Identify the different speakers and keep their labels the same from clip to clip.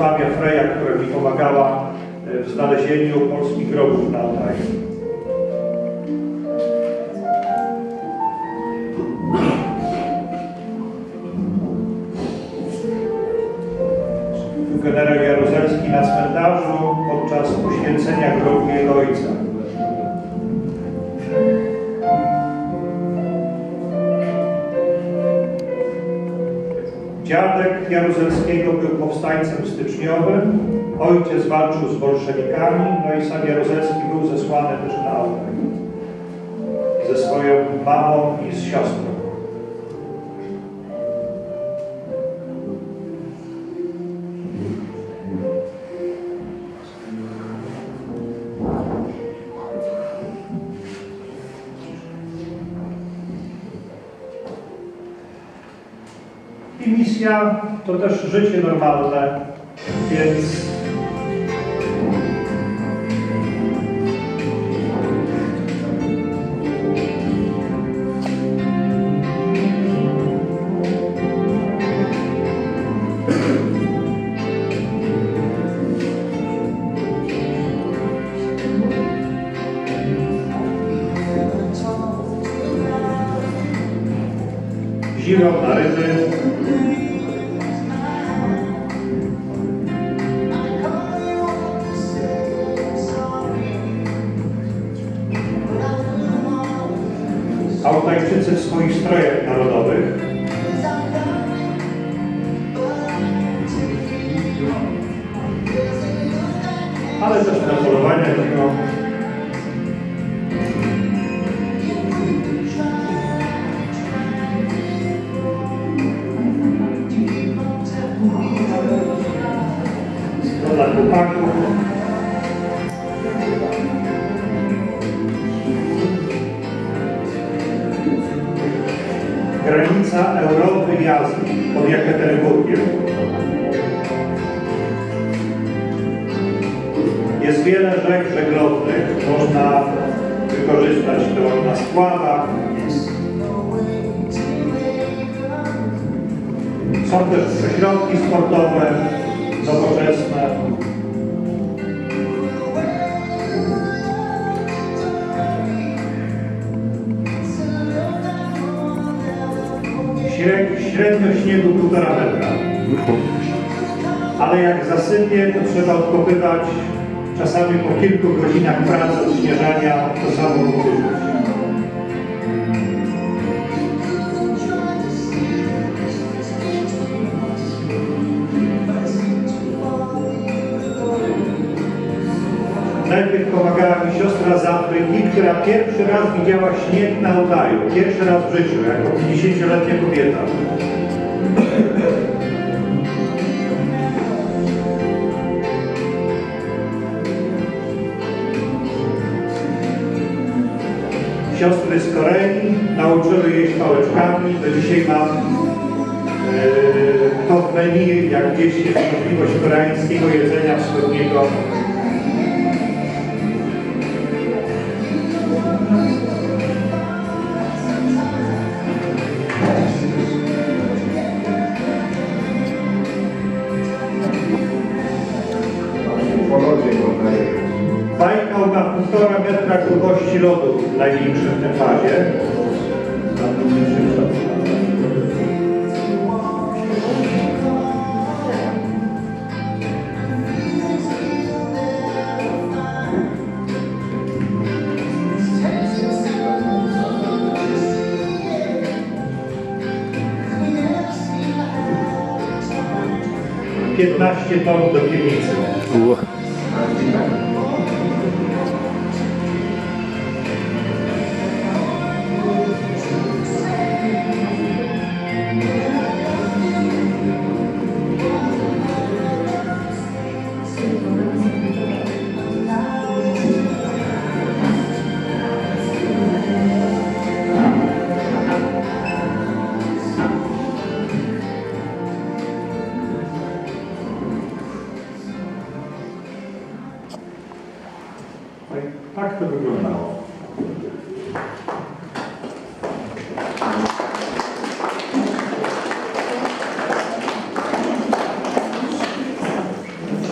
Speaker 1: Jarosławia Freja, która mi pomagała e, w znalezieniu polskich grobów na Altaju. Generał Jaruzelski na cmentarzu podczas poświęcenia grobu jego ojca. Dziadek Jaruzelskiego był powstańcem styczniowym, ojciec walczył z bolszewikami, no i sam Jaruzelski był zesłany też na Altaj. Ze swoją mamą i z siostrą. I misja to też życie normalne, więc zimą na ryby, swoich strojach narodowych. Ale też na polowaniach zimą. Granica Europy i Azji pod Jekaterinburgiem. Jest wiele rzek żeglownych, można wykorzystać to na spławach. Są też ośrodki sportowe, nowoczesne. Średnio śniegu półtora metra. Ale jak zasypie, to trzeba odkopywać czasami po kilku godzinach pracy odśnieżania to samo powtórzyć. Najpierw pomagała mi siostra z Afryki, która pierwszy raz widziała śnieg na Altaju. Pierwszy raz w życiu, jako 50-letnia kobieta. Siostry z Korei nauczyły jeść pałeczkami. Do dzisiaj mam e, to w menu, jak gdzieś jest możliwość koreańskiego jedzenia wschodniego. Półtora metra grubości lodu, największy w tym fazie. Piętnaście ton do piwnicy. Tak, tak to wyglądało.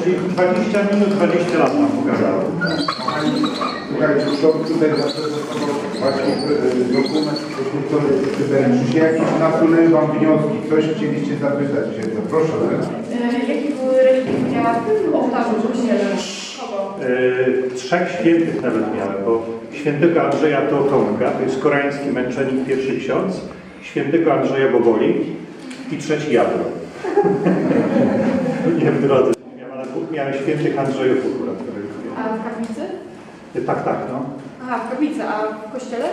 Speaker 1: Czyli 20 minut, 20 lat nam
Speaker 2: to tutaj właśnie e, dokument. Czy jakieś nasunęły Wam wnioski? Coś chcieliście zapytać się? To proszę.
Speaker 3: E, Jaki był relikt miała ołtarzu w kościele? Kogo?
Speaker 1: E, trzech świętych nawet miałem, bo świętego Andrzeja Teotonka, to jest koreański męczennik, pierwszy ksiądz, świętego Andrzeja Boboli i trzeci Jadro. Nie w drodze. Miałem, miałem świętych Andrzejów akurat.
Speaker 3: A w kaplicy?
Speaker 1: E, Tak, tak, no.
Speaker 3: Aha, w kaplicy, a w kościele?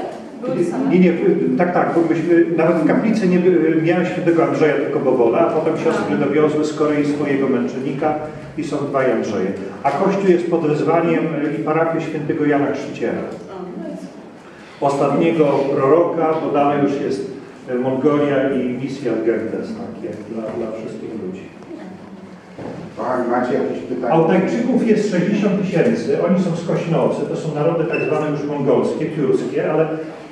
Speaker 1: Nie, nie, tak, tak, bo myśmy nawet w kaplicy nie miałem świętego Andrzeja, tylko Bobola, a potem siostry dowiozły z Korei swojego męczennika i są dwaj Andrzeje. A kościół jest pod wezwaniem i parafię świętego Jana Chrzciciela. Ostatniego proroka, bo dalej już jest Mongolia i misja Gentes, takie dla, dla wszystkich ludzi.
Speaker 2: Pytania?
Speaker 1: Altajczyków jest 60 tysięcy, oni są skośnowcy, to są narody tak zwane już mongolskie, tiurskie, ale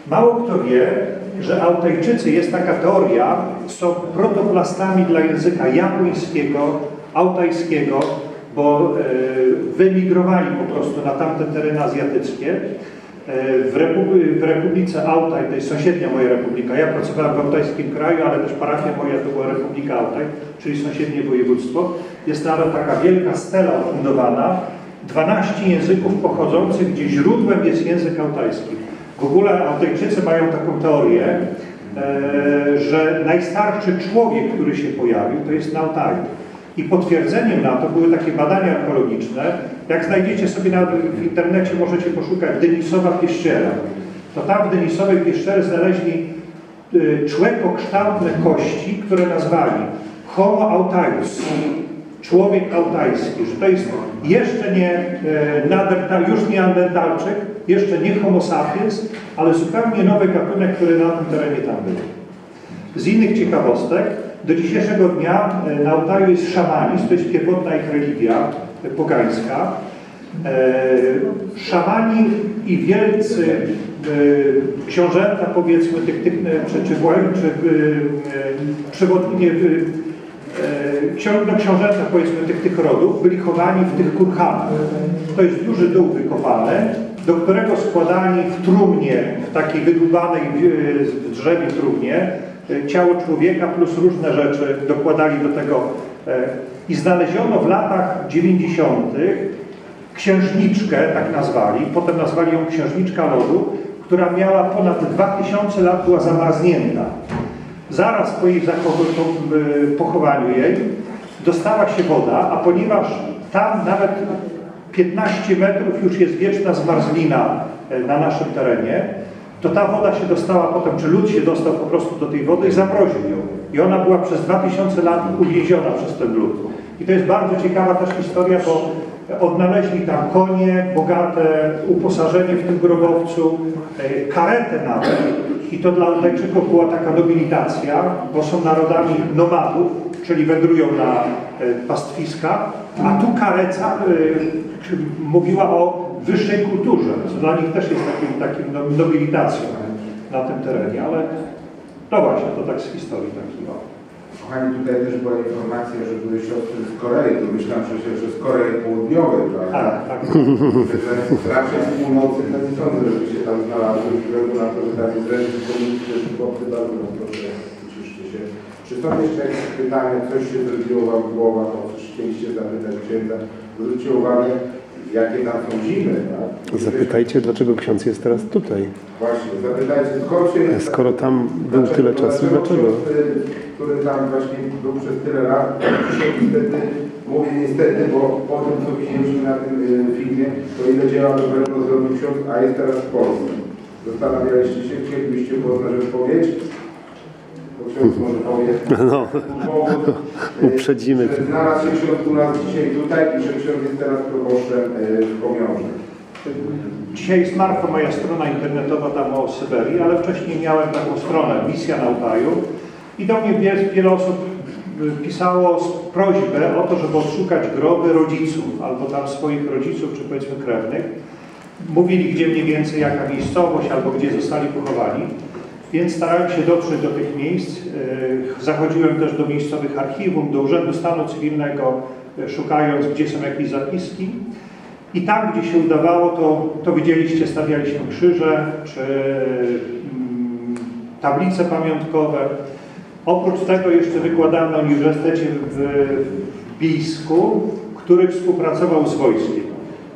Speaker 1: mało kto wie, że Altajczycy, jest taka teoria, są protoplastami dla języka japońskiego, altajskiego, bo e, wymigrowali po prostu na tamte tereny azjatyckie. E, W, Republi- w Republice Altaj, to jest sąsiednia moja republika, ja pracowałem w altajskim kraju, ale też parafia moja to była Republika Altaj, czyli sąsiednie województwo. Jest nawet taka wielka stela ofundowana, 12 języków pochodzących, gdzie źródłem jest język altajski. W ogóle Altajczycy mają taką teorię, e, że najstarszy człowiek, który się pojawił, to jest na Altaju. I potwierdzeniem na to były takie badania archeologiczne. Jak znajdziecie sobie na, w internecie, możecie poszukać Denisowa Pieszczera. To tam w Denisowej Pieszczerze znaleźli y, człekokształtne kości, które nazwali Homo Altaius, człowiek altajski, że to jest jeszcze nie e, naderta, już nie Neandertalczyk, jeszcze nie Homo sapiens, ale zupełnie nowy gatunek, który na tym terenie tam był. Z innych ciekawostek, do dzisiejszego dnia e, na Altaju jest szamanizm, to jest pierwotna ich religia e, pogańska. E, Szamani i wielcy książęta, powiedzmy, tych, tych, czy, czy, czy e, e, przewodnie, e, ksią- no, książęta, powiedzmy, tych, tych rodów byli chowani w tych kurhanach. To jest duży dół wykopany, do którego składali w trumnie, w takiej wydłubanej w drzewie trumnie, ciało człowieka plus różne rzeczy dokładali do tego. e, I znaleziono w latach 90. księżniczkę, tak nazwali, potem nazwali ją księżniczka lodu, która miała ponad 2000 lat, była zamarznięta. Zaraz po jej y, pochowaniu jej dostała się woda, a ponieważ tam nawet 15 metrów już jest wieczna zmarzlina e, na naszym terenie, to ta woda się dostała potem, czy lud się dostał po prostu do tej wody i zamroził ją. I ona była przez 2000 lat uwięziona przez ten lud. I to jest bardzo ciekawa też historia, bo odnaleźli tam konie, bogate uposażenie w tym grobowcu, e, karetę nawet. I to dla Altajczyków była taka nobilitacja, bo są narodami nomadów, czyli wędrują na e, pastwiska, a tu kareca e, mówiła o wyższej kulturze, co dla nich też jest takim, takim no- nobilitacją na tym terenie, ale no właśnie, to tak z historii taki.
Speaker 2: Kochani, tutaj też była informacja, że były siostry z Korei. To myślałem, że, że z Korei Południowej, prawda?
Speaker 1: Tak, tak.
Speaker 2: Raczej z północy to nie sądzę, żeby się tam znalazły, ze względu na to, że tam jest wręcz komuniści, że chłopcy bardzo proszę, uciszcie się. Czy są jeszcze jakieś pytania, coś się zrobiło Wam w głowach, o coś chcieliście zapytać księdza? Zwróćcie uwagę, jakie tam są zimy, tak?
Speaker 4: Zapytajcie, dlaczego ksiądz jest teraz tutaj.
Speaker 2: Właśnie, zapytajcie, jest...
Speaker 4: Skoro tam był tyle czasu, dlaczego?
Speaker 2: ksiądz, który tam właśnie był przez tyle lat, dzisiaj niestety, mówię niestety, bo po tym, co widzieliśmy na tym y, filmie, to ile dzieła dobrego zrobił ksiądz, a jest teraz w Polsce. Zastanawialiście się, chcielibyście poznać odpowiedź? Może powie.
Speaker 4: No,
Speaker 2: Powód,
Speaker 4: uprzedzimy
Speaker 2: że
Speaker 4: to.
Speaker 2: Znalazł się ksiądz u nas dzisiaj tutaj i że ksiądz jest teraz proboszczem y, w Pomiążu.
Speaker 1: Dzisiaj jest martwa moja strona internetowa tam o Syberii, ale wcześniej miałem taką stronę Misja na Altaju i do mnie wiele, wiele osób pisało z prośbę o to, żeby odszukać groby rodziców albo tam swoich rodziców czy powiedzmy krewnych. Mówili gdzie mniej więcej jaka miejscowość albo gdzie zostali pochowani. Więc starałem się dotrzeć do tych miejsc. Y, Zachodziłem też do miejscowych archiwum, do Urzędu Stanu Cywilnego, e, szukając, gdzie są jakieś zapiski. I tam, gdzie się udawało, to, to widzieliście, stawialiśmy krzyże, czy mm, tablice pamiątkowe. Oprócz tego jeszcze wykładałem na Uniwersytecie w, w Bijsku, który współpracował z wojskiem.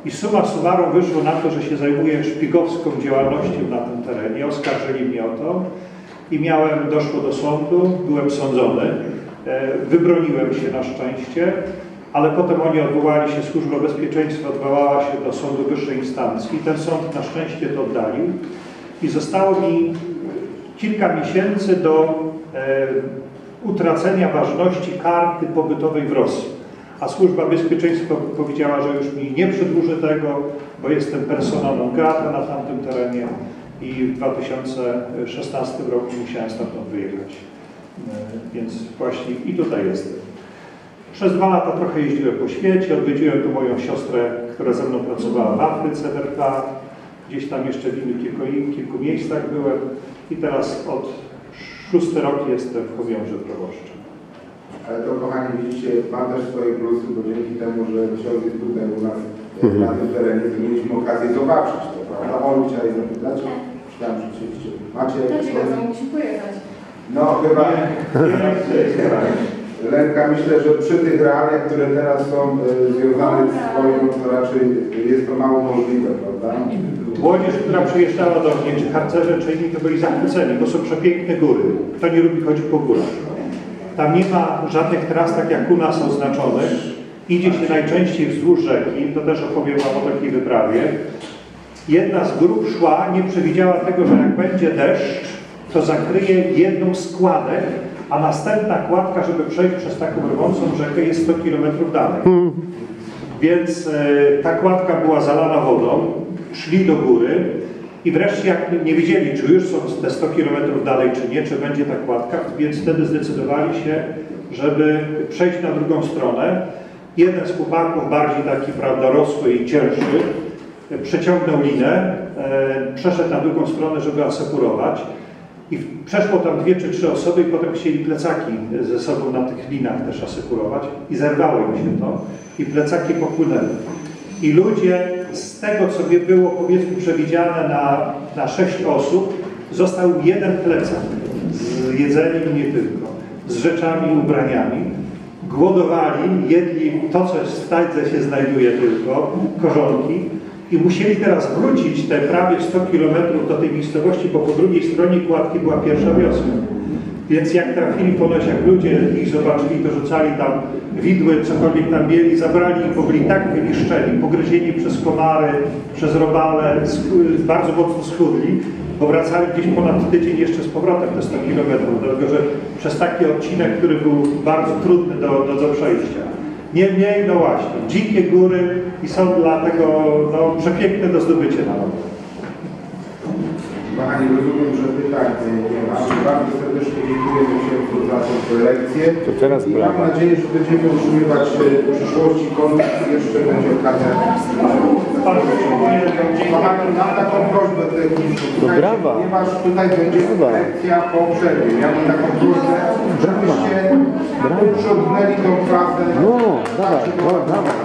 Speaker 1: I suma summarum wyszło na to, że się zajmuję szpiegowską działalnością na tym terenie. Oskarżyli mnie o to i miałem, doszło do sądu, byłem sądzony. E, Wybroniłem się na szczęście, ale potem oni odwołali się, Służba Bezpieczeństwa odwołała się do sądu wyższej instancji. Ten sąd na szczęście to oddalił i zostało mi kilka miesięcy do e, utracenia ważności karty pobytowej w Rosji. A Służba Bezpieczeństwa powiedziała, że już mi nie przedłuży tego, bo jestem persona non grata na tamtym terenie i w 2016 roku musiałem stamtąd wyjechać. E, Więc właśnie i tutaj jestem. Przez dwa lata trochę jeździłem po świecie, odwiedziłem tu moją siostrę, która ze mną pracowała w Afryce, w RK. Gdzieś tam jeszcze w innych kilku, kilku miejscach byłem i teraz od szósty rok jestem w Chowiąży Proboszczym.
Speaker 2: Ale to kochani, widzicie, ma też swoje plusy, bo dzięki temu, że ksiądz jest tutaj u nas e, na tym terenie, to mieliśmy okazję zobaczyć to, prawda? Olu chciałeś zapytać? Myślałem, że rzeczywiście. Macie
Speaker 3: Dlaczego
Speaker 2: jakieś...
Speaker 3: to musimy pojechać?
Speaker 2: No chyba...
Speaker 1: Nie,
Speaker 2: Lenka, myślę, że przy tych realiach, które teraz są e, związane z wojną, to raczej jest to mało możliwe, prawda?
Speaker 1: Młodzież, która przyjeżdżała do mnie, czy harcerze, czy inni, to byli zachwyceni, bo są przepiękne góry. Kto nie lubi chodzić po górach? Tam nie ma żadnych tras, tak jak u nas oznaczonych. Idzie się najczęściej wzdłuż rzeki, to też opowiem Wam o takiej wyprawie. Jedna z grup szła, nie przewidziała tego, że jak będzie deszcz, to zakryje jedną z kładek, a następna kładka, żeby przejść przez taką rwącą rzekę, jest 100 km dalej. Więc e, ta kładka była zalana wodą, szli do góry i wreszcie jak nie wiedzieli, czy już są te 100 km dalej, czy nie, czy będzie ta kładka, więc wtedy zdecydowali się, żeby przejść na drugą stronę. Jeden z chłopaków, bardziej taki, prawda, rosły i cięższy, przeciągnął linę, e, przeszedł na drugą stronę, żeby asekurować. I przeszło tam dwie czy trzy osoby i potem chcieli plecaki ze sobą na tych linach też asekurować i zerwało im się to i plecaki popłynęły. I ludzie z tego, co by było powiedzmy przewidziane na, na sześć osób, został jeden plecak z jedzeniem nie tylko, z rzeczami i ubraniami. Głodowali, jedli to, co w tajdze się znajduje tylko, korzonki, i musieli teraz wrócić te prawie 100 kilometrów do tej miejscowości, bo po drugiej stronie kładki była pierwsza wioska. Więc jak trafili ponoć, jak ludzie ich zobaczyli, to rzucali tam widły, cokolwiek tam mieli, zabrali bo byli tak wyniszczeni, pogryzieni przez komary, przez robale, bardzo mocno schudli, bo wracali gdzieś ponad tydzień jeszcze z powrotem te 100 kilometrów, dlatego że przez taki odcinek, który był bardzo trudny do, do, do przejścia. Niemniej, no właśnie, dzikie góry i są dlatego no, przepiękne do zdobycia na nowo.
Speaker 2: Kochani, rozumiem, że pytań nie ma. Bardzo serdecznie dziękujemy księdzu za tę prelekcję.
Speaker 4: To teraz
Speaker 2: I mam nadzieję, że będziemy utrzymywać e, w przyszłości kontakt. Jeszcze będzie okazja. Kochani, mam taką prośbę techniczną.
Speaker 4: Brawa.
Speaker 2: Ponieważ tutaj będzie lekcja po przerwie. Ja mam taką prośbę, żebyście uprzątnęli tą klasę.
Speaker 4: No, dawaj, no, dawaj.